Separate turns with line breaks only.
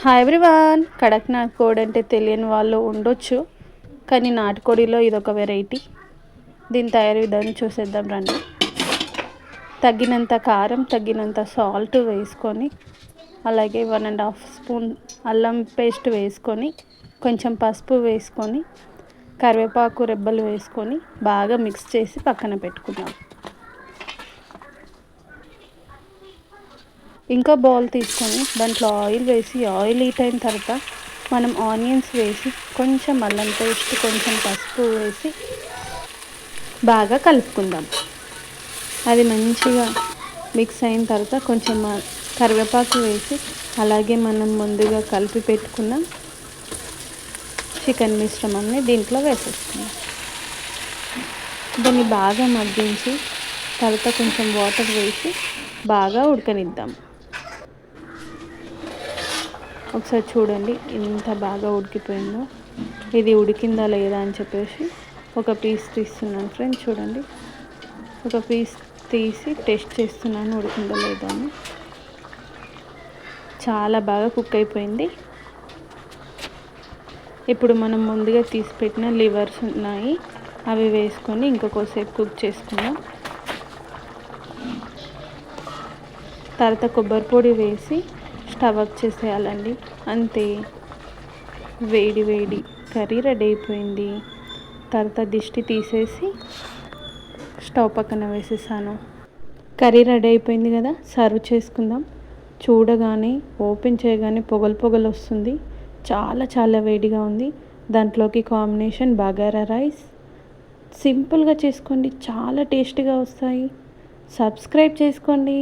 Hi everyone Kadaknath కోడి అంటే తెలియని వాళ్ళు ఉండొచ్చు కానీ నాటుకోడిలో ఇదొక వెరైటీ దీని తయారీ విధానం చూసేద్దాం రండి. తగినంత కారం తగినంత సాల్ట్ వేసుకొని అలాగే వన్ అండ్ హాఫ్ స్పూన్ అల్లం పేస్ట్ వేసుకొని కొంచెం పసుపు వేసుకొని కరివేపాకు రెబ్బలు వేసుకొని బాగా మిక్స్ చేసి పక్కన పెట్టుకుందాం. ఇంకా బౌల్ తీసుకొని దాంట్లో ఆయిల్ వేసి ఆయిల్ హీట్ అయిన తర్వాత మనం ఆనియన్స్ వేసి కొంచెం అల్లం పేస్ట్ కొంచెం పసుపు వేసి బాగా కలుపుకుందాం. అది మంచిగా మిక్స్ అయిన తర్వాత కొంచెం కరివేపాకు వేసి అలాగే మనం ముందుగా కలిపి పెట్టుకున్న చికెన్ మిశ్రమాన్ని దీంట్లో వేసేస్తున్నాం దాన్ని బాగా మగ్గించి తర్వాత కొంచెం వాటర్ వేసి బాగా ఉడకనిద్దాం. ఒకసారి చూడండి ఎంత బాగా ఉడికిపోయిందో. ఇది ఉడికిందా లేదా అని చెప్పేసి ఒక పీస్ తీస్తున్నాను ఫ్రెండ్స్ చూడండి. ఒక పీస్ తీసి టెస్ట్ చేస్తున్నాను ఉడికిందా లేదా అని. చాలా బాగా కుక్ అయిపోయింది. ఇప్పుడు మనం ముందుగా తీసి పెట్టిన లివర్స్ ఉన్నాయి. అవి వేసుకొని ఇంకొకసేపు కుక్ చేసుకుందాం. తర్వాత కొబ్బరి పొడి వేసి స్టవ్ ఆఫ్ చేసేయాలండి. అంతే. వేడి వేడి కర్రీ రెడీ అయిపోయింది. తర్వాత దిష్టి తీసేసి స్టవ్ పక్కన వేసేసాను. కర్రీ రెడీ అయిపోయింది కదా సర్వ్ చేసుకుందాం. చూడగానే ఓపెన్ చేయగానే పొగలు పొగలు వస్తుంది. చాలా చాలా వేడిగా ఉంది. దాంట్లోకి కాంబినేషన్ బగారా రైస్. సింపుల్గా చేసుకోండి. చాలా టేస్టీగా వస్తాయి. సబ్స్క్రైబ్ చేసుకోండి.